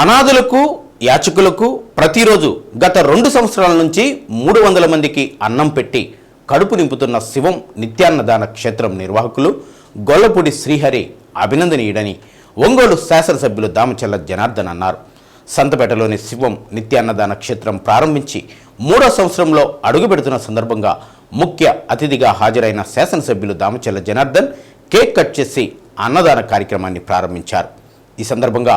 అనాథులకు యాచకులకు ప్రతిరోజు గత రెండు సంవత్సరాల నుంచి మూడు వందల మందికి అన్నం పెట్టి కడుపు నింపుతున్న శివం నిత్యాన్నదాన క్షేత్రం నిర్వాహకులు గొల్లపూడి శ్రీహరి అభినందనీయుడని ఒంగోలు శాసనసభ్యులు దామచల్ల జనార్దన్ అన్నారు. సంతపేటలోని శివం నిత్యాన్నదాన క్షేత్రం ప్రారంభించి మూడో సంవత్సరంలో అడుగుపెడుతున్న సందర్భంగా ముఖ్య అతిథిగా హాజరైన శాసనసభ్యులు దామచల్ల జనార్దన్ కేక్ కట్ చేసి అన్నదాన కార్యక్రమాన్ని ప్రారంభించారు. ఈ సందర్భంగా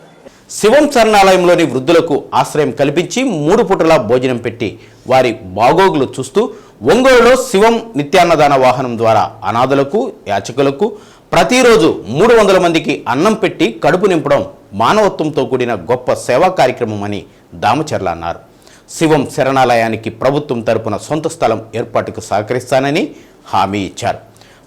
శివం శరణాలయంలోని వృద్ధులకు ఆశ్రయం కల్పించి మూడు పూటలా భోజనం పెట్టి వారి బాగోగులు చూస్తూ ఒంగోలులో శివం నిత్యాన్నదాన వాహనం ద్వారా అనాథులకు యాచకులకు ప్రతిరోజు మూడు వందల మందికి అన్నం పెట్టి కడుపు నింపడం మానవత్వంతో కూడిన గొప్ప సేవా కార్యక్రమం అని దామచర్ల అన్నారు. శివం శరణాలయానికి ప్రభుత్వం తరపున సొంత స్థలం ఏర్పాటుకు సహకరిస్తానని హామీ ఇచ్చారు.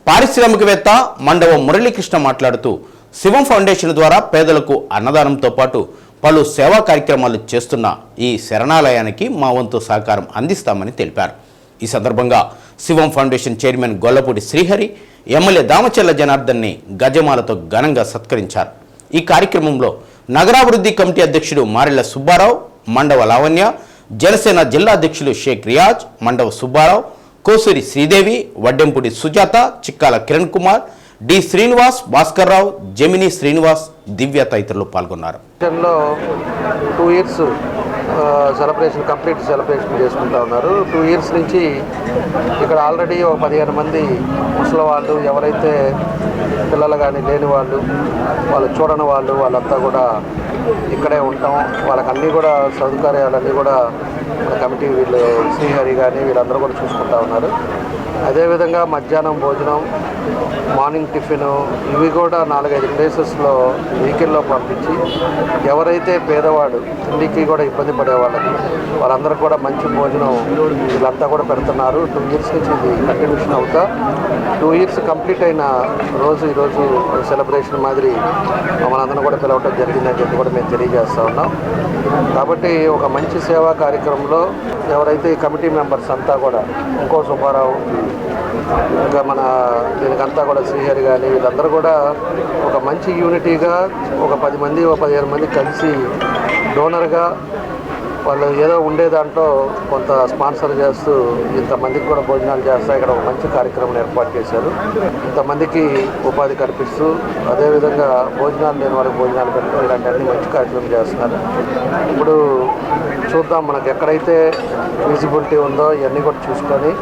పారిశ్రామికవేత్త మండవ మురళీకృష్ణ మాట్లాడుతూ శివం ఫౌండేషన్ ద్వారా పేదలకు అన్నదానంతో పాటు పలు సేవా కార్యక్రమాలు చేస్తున్న ఈ శరణాలయానికి మా వంతు సహకారం అందిస్తామని తెలిపారు. ఈ సందర్భంగా Shivam foundation chairman Gollapudi Srihari MLA Damacharla జనార్దన్ని గజమాలతో ఘనంగా సత్కరించారు. ఈ కార్యక్రమంలో నగరాభివృద్ధి కమిటీ అధ్యక్షుడు మారెళ్ళ సుబ్బారావు మండవ లావణ్య జనసేన జిల్లా అధ్యక్షులు షేక్ రియాజ్ మండవ సుబ్బారావు కోసూరి శ్రీదేవి వడ్డెంపుడి సుజాత చిక్కాల కిరణ్ కుమార్ డి శ్రీనివాస్ భాస్కర్రావు జమిని శ్రీనివాస్ దివ్య తదితరులు పాల్గొన్నారు. Two years celebration complete celebration చేసుకుంటా ఉన్నారు. టూ ఇయర్స్ నుంచి ఇక్కడ ఆల్రెడీ ఒక పదిహేను మంది ముసలి వాళ్ళు ఎవరైతే పిల్లలు కానీ లేని వాళ్ళు వాళ్ళు చూడని వాళ్ళు వాళ్ళంతా కూడా ఇక్కడే ఉంటాం. వాళ్ళకి అన్నీ కూడా సదుపాయాలన్నీ కూడా కమిటీ వీళ్ళు శ్రీహరి కానీ వీళ్ళందరూ కూడా చూసుకుంటా ఉన్నారు. అదేవిధంగా మధ్యాహ్నం భోజనం మార్నింగ్ టిఫిన్ ఇవి కూడా నాలుగైదు ప్లేసెస్లో వెహికల్లో పంపించి ఎవరైతే పేదవాడు తిండికి కూడా ఇబ్బంది పడే వాళ్ళకి వాళ్ళందరూ కూడా మంచి భోజనం వీళ్ళంతా కూడా పెడుతున్నారు. టూ ఇయర్స్ నుంచి ఇది కంటిన్యూషన్ అవుతా. టూ ఇయర్స్ కంప్లీట్ అయిన రోజు ఈరోజు సెలబ్రేషన్ మాదిరి మమ్మల్ని కూడా పిలవటం జరిగిందని చెప్పి కూడా మేము తెలియజేస్తా ఉన్నాం. కాబట్టి ఒక మంచి సేవా కార్యక్రమంలో ఎవరైతే ఈ కమిటీ మెంబర్స్ అంతా కూడా ఇంకో సుబ్బారావు ఇంకా మన దీనికంతా కూడా శ్రీహరి కానీ వీళ్ళందరూ కూడా ఒక మంచి యూనిటీగా ఒక పది మంది ఒక పదిహేను మంది కలిసి డోనర్గా వాళ్ళు ఏదో ఉండే దాంట్లో కొంత స్పాన్సర్ చేస్తూ ఇంతమందికి కూడా భోజనాలు చేస్తా ఇక్కడ ఒక మంచి కార్యక్రమం ఏర్పాటు చేశారు. ఇంతమందికి ఉపాధి కల్పిస్తూ అదేవిధంగా భోజనాలు లేని వారికి భోజనాలు పెట్టడం ఇలాంటి అన్ని మంచి కార్యక్రమం చేస్తున్నారు. ఇప్పుడు చూద్దాం మనకు ఎక్కడైతే ఫీజిబిలిటీ ఉందో ఇవన్నీ కూడా చూసుకొని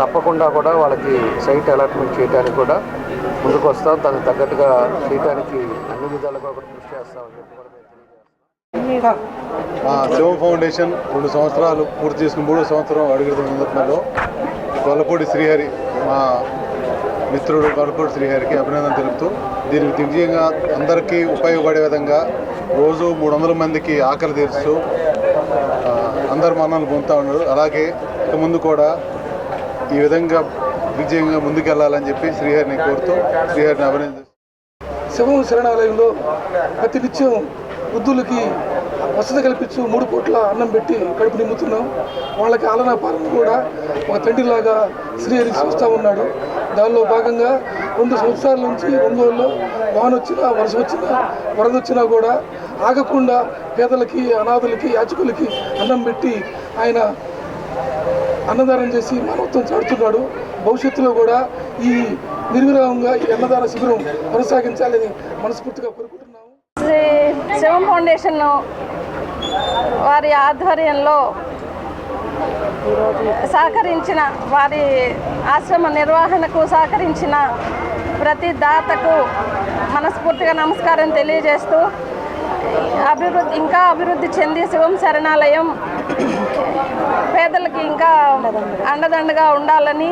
తప్పకుండా కూడా వాళ్ళకి సైట్ అలాట్మెంట్ చేయడానికి కూడా ముందుకు వస్తాం. దానికి తగ్గట్టుగా చేయడానికి అన్ని విధాలుగా కూడా కృషి చేస్తామని చెప్పి కూడా మేము తెలియజేస్తాం మా శివం ఫౌండేషన్ రెండు సంవత్సరాలు పూర్తి చేసుకుని మూడో సంవత్సరం అడుగుతున్న సందర్భంలో గొల్లపూడి శ్రీహరి మా మిత్రుడు గొల్లపూడి శ్రీహరికి అభినందన తెలుపుతూ దీనికి దివ్యంగా అందరికీ ఉపయోగపడే విధంగా రోజు మూడు వందల మందికి ఆకలి తీరుస్తూ అందరు మన్నలు పొందుతూ ఉన్నారు. అలాగే ఇక ముందు కూడా ఈ విధంగా విజయంగా ముందుకెళ్ళాలని చెప్పి శ్రీహరిని కోరుతూ శ్రీహరిని అభినందిస్తూ శివం శరణాలయంలో ప్రతినిత్యం వృద్ధులకి వసతి కల్పించు మూడు పూట్ల అన్నం పెట్టి కడుపు నింపుతున్నాం. వాళ్ళకి ఆలనా పాలన కూడా ఒక తండ్రిలాగా శ్రీహరి చూస్తూ ఉన్నాడు. దానిలో భాగంగా రెండు సంవత్సరాల నుంచి ఒంగోలులో వాన వచ్చినా వర్షం వచ్చినా వరద వచ్చినా కూడా ఆగకుండా పేదలకి అనాథులకి యాచకులకి అన్నం పెట్టి ఆయన అన్నదానం చేసి మానవత్వం చాటుతున్నాడు. భవిష్యత్తులో కూడా ఈ నిర్విరామంగా ఈ అన్నదాన శిబిరం కొనసాగించాలని మనస్ఫూర్తిగా కోరుకుంటున్నాను. శివం ఫౌండేషన్ వారి ఆధ్వర్యంలో సహకరించిన వారి ఆశ్రమ నిర్వహణకు సహకరించిన ప్రతి దాతకు మనస్ఫూర్తిగా నమస్కారం తెలియజేస్తూ అభివృద్ధి ఇంకా అభివృద్ధి చెంది శివం శరణాలయం పేదలకి ఇంకా అండదండగా ఉండాలని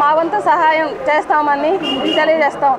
మా వంతు సహాయం చేస్తామని తెలియజేస్తాం.